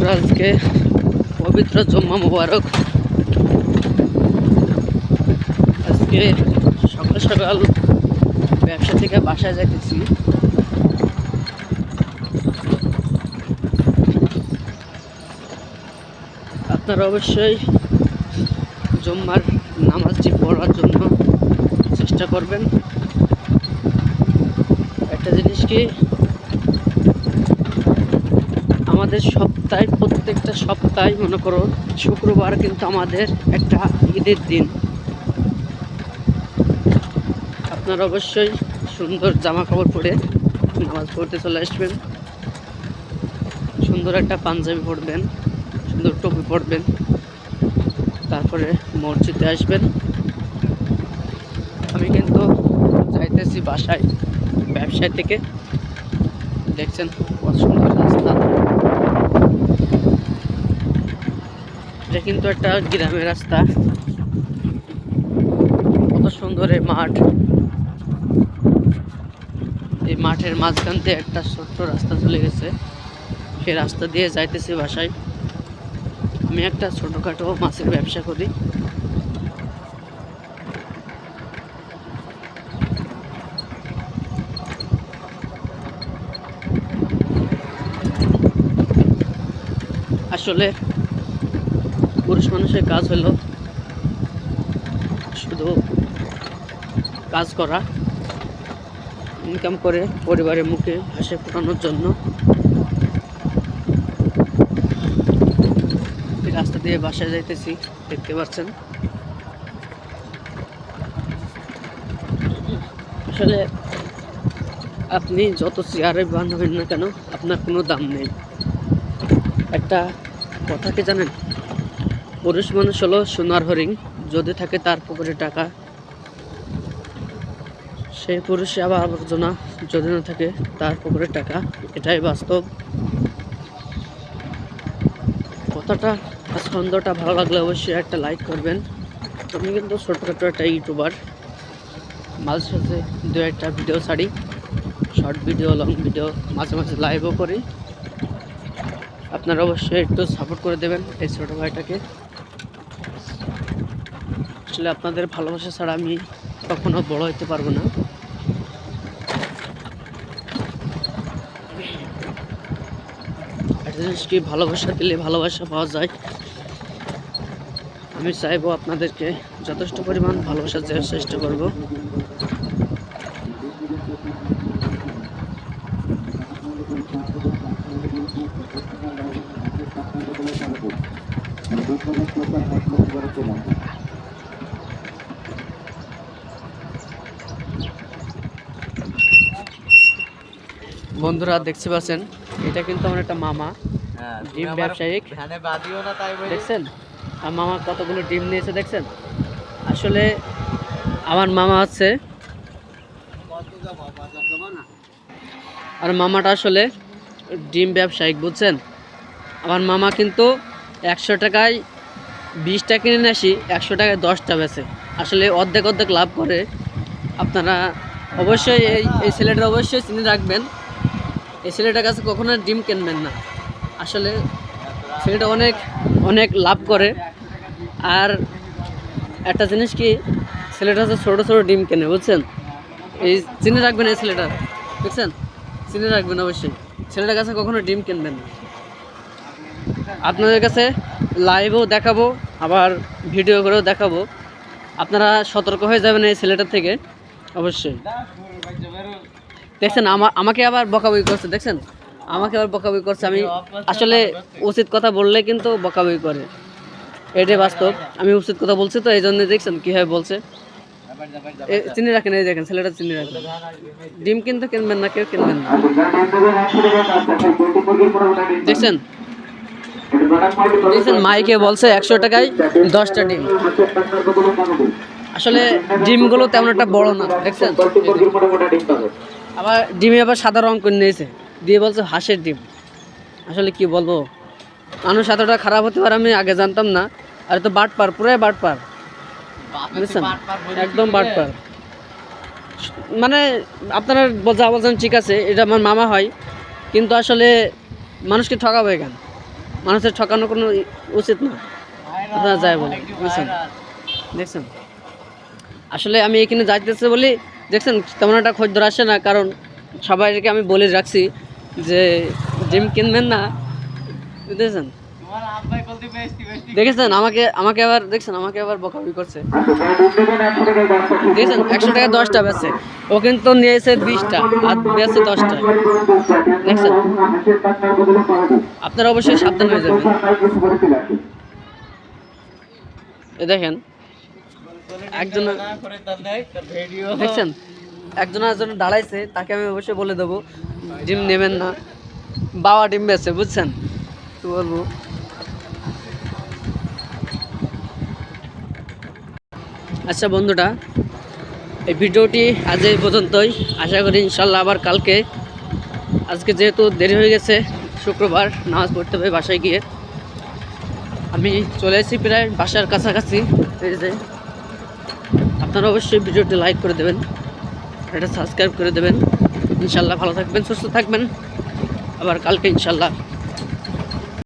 বন্ধুরা আজকে পবিত্র জম্মা মুবারক। আজকে সকাল সকাল ব্যবসা থেকে বাসায় যাইতেছি। আপনারা অবশ্যই জম্মার নামাজটি পড়ার জন্য চেষ্টা করবেন। একটা জিনিস কি আমাদের সপ্তাহে, প্রত্যেকটা সপ্তাহে মনে করো শুক্রবার কিন্তু আমাদের একটা ঈদের দিন। আপনারা অবশ্যই সুন্দর জামা কাপড় পরে নামাজ পড়তে চলে আসবেন। সুন্দর একটা পাঞ্জাবি পরবেন, সুন্দর টুপি পরবেন, তারপরে মসজিদে আসবেন। আমি কিন্তু যাইতেছি বাসায়, ব্যবসায় থেকে। দেখছেন সুন্দর রাস্তা এটা কিন্তু একটা গ্রামের রাস্তা। কত সুন্দর এই মাঠ। এই মাঠের মাঝখান দিয়ে একটা ছোট্ট রাস্তা চলে গেছে। সেই রাস্তা দিয়ে যাইতেছি বাসায়। আমি একটা ছোটোখাটো মাছের ব্যবসা করি। আসলে পুরুষ মানুষের কাজ হলো শুধু কাজ করা ইনকাম করে পরিবারের মুখে হাসি ফোটানোর জন্য। রাস্তা দিয়ে বাসায় যাইতেছি, দেখতে পাচ্ছেন। আসলে আপনি যত চেয়ারে বাঁধবেন না কেন, আপনার কোনো দাম নেই। একটা কথা কি জানেন? পুরুষ মানুষ হলো সোনার হরিণ। যদি থাকে তার পুকুরে টাকা। সেই পুরুষে আবার আবর্জনা। যদি না থাকে তার পুকুরে টাকা। এটাই বাস্তব। কথাটা ছন্দটা ভালো লাগলে অবশ্যই একটা লাইক করবেন। আমি কিন্তু ছোটোখাটো একটা ইউটিউবার মাঝে সাঝে দু একটা ভিডিও ছাড়ি। শর্ট ভিডিও লং ভিডিও মাঝে মাঝে লাইভও করি। আপনারা অবশ্যই একটু সাপোর্ট করে দেবেন এই ছোটো ভাইটাকে। আসলে আপনাদের ভালোবাসা ছাড়া আমি কখনো বড় হতে পারব না। জিনিসকে ভালোবাসা দিলে ভালোবাসা পাওয়া যায়। আমি চাইব আপনাদেরকে যথেষ্ট পরিমাণ ভালোবাসা দেওয়ার চেষ্টা করব। বন্ধুরা দেখতে পাচ্ছেন এটা কিন্তু আমার একটা মামা ডিম ব্যবসায়িক। দেখছেন? আর মামা কতগুলো ডিম নিয়েছে দেখছেন? আসলে আমার মামা আছে আর মামাটা আসলে ডিম ব্যবসায়িক বুঝছেন? আমার মামা কিন্তু একশো টাকায় বিশটা কিনে নিয়ে আসি একশো টাকায় দশটা বেছে আসলে অর্ধেক অর্ধেক লাভ করে আপনারা অবশ্যই এই এই ছেলেটা অবশ্যই চিনে রাখবেন। এই ছেলেটার কাছে কখনো ডিম কিনবেন না। আসলে ছেলেটা অনেক অনেক লাভ করে। আর একটা জিনিস কি, ছেলেটা হচ্ছে ছোটো ছোটো ডিম কেনে, বুঝছেন? এই চিনে রাখবেন এই ছেলেটা, বুঝছেন? চিনে রাখবেন অবশ্যই। ছেলেটার কাছে কখনো ডিম কিনবেন না। আপনাদের কাছে লাইভও দেখাবো, আবার ভিডিও করেও দেখাবো। আপনারা সতর্ক হয়ে যাবেন এই ছেলেটার থেকে, অবশ্যই। দেখছেন, আমা, আমাকে আবার বকাবকি করছে, দেখছেন? আমাকে আবার বকাবকি করছে। আমি আসলে উচিত কথা বললে কিন্তু বকাবকি করে। এটাই বাস্তব। আমি উচিত কথা বলছি তো, এই জন্য দেখছেন কীভাবে বলছে। চিনি রাখেন, এই দেখেন, ছেলেটা চিনি রাখেন। ডিম কিন্তু কিনবেন না, কেউ কিনবেন না। দেখছেন? দেখছেন, মাইকে বলছে একশো টাকায় দশটা ডিম। আসলে ডিমগুলো তেমন একটা বড় না, দেখছেন? আবার ডিমে আবার সাদা রং করে নিয়েছে। দিয়ে বলছে হাঁসের ডিম। আসলে কি বলব? মানুষ এতটা খারাপ হতে পারে আমি আগে জানতাম না। আর তো বাট পার পুরাই বাট পার বুঝছেন? একদম বাট পার মানে আপনারা বল- যা বলছেন ঠিক আছে এটা আমার মামা হয়। কিন্তু আসলে মানুষকে ঠকাবে কেন মানুষের ঠকানো কোনো উচিত না। আপনারা যাই বলেন বুঝছেন? দেখছেন? আসলে আমি এখানে যাইতেছে বলি দেখছেন, তেমন একটা খদ্দের আসে না, কারণ সবাইকে আমি বলে রাখছি যে ডিম কিনবেন না। বুঝতেছেন দেখেছেন? আমাকে আমাকে আবার, দেখছেন? আমাকে আবার বকাবি করছে। দেখেছেন? একশো টাকা দশটা বেছে ও কিন্তু নিয়েছে বিশটা, আর বেছে দশটা। দেখছেন? আপনারা অবশ্যই সাবধান হয়ে যাবেন। দেখেন একজন দেখছেন? একজন একজন দাঁড়াইছে তাকে আমি অবশ্যই বলে দেবো ডিম নেবেন না। বাবা ডিম বেছে বুঝছেন? কি বলব? আচ্ছা বন্ধুটা এই ভিডিওটি আজ এই পর্যন্তই। আশা করি ইনশাল্লাহ আবার কালকে। আজকে যেহেতু দেরি হয়ে গেছে শুক্রবার নামাজ পড়তে হবে বাসায় গিয়ে। আমি চলে এসেছি প্রায় বাসার কাছাকাছি। এই যে আপনারা অবশ্যই ভিডিওটি লাইক করে দেবেন এটা সাবস্ক্রাইব করে দেবেন। ইনশাল্লাহ ভালো থাকবেন, সুস্থ থাকবেন। আবার কালকে ইনশাল্লাহ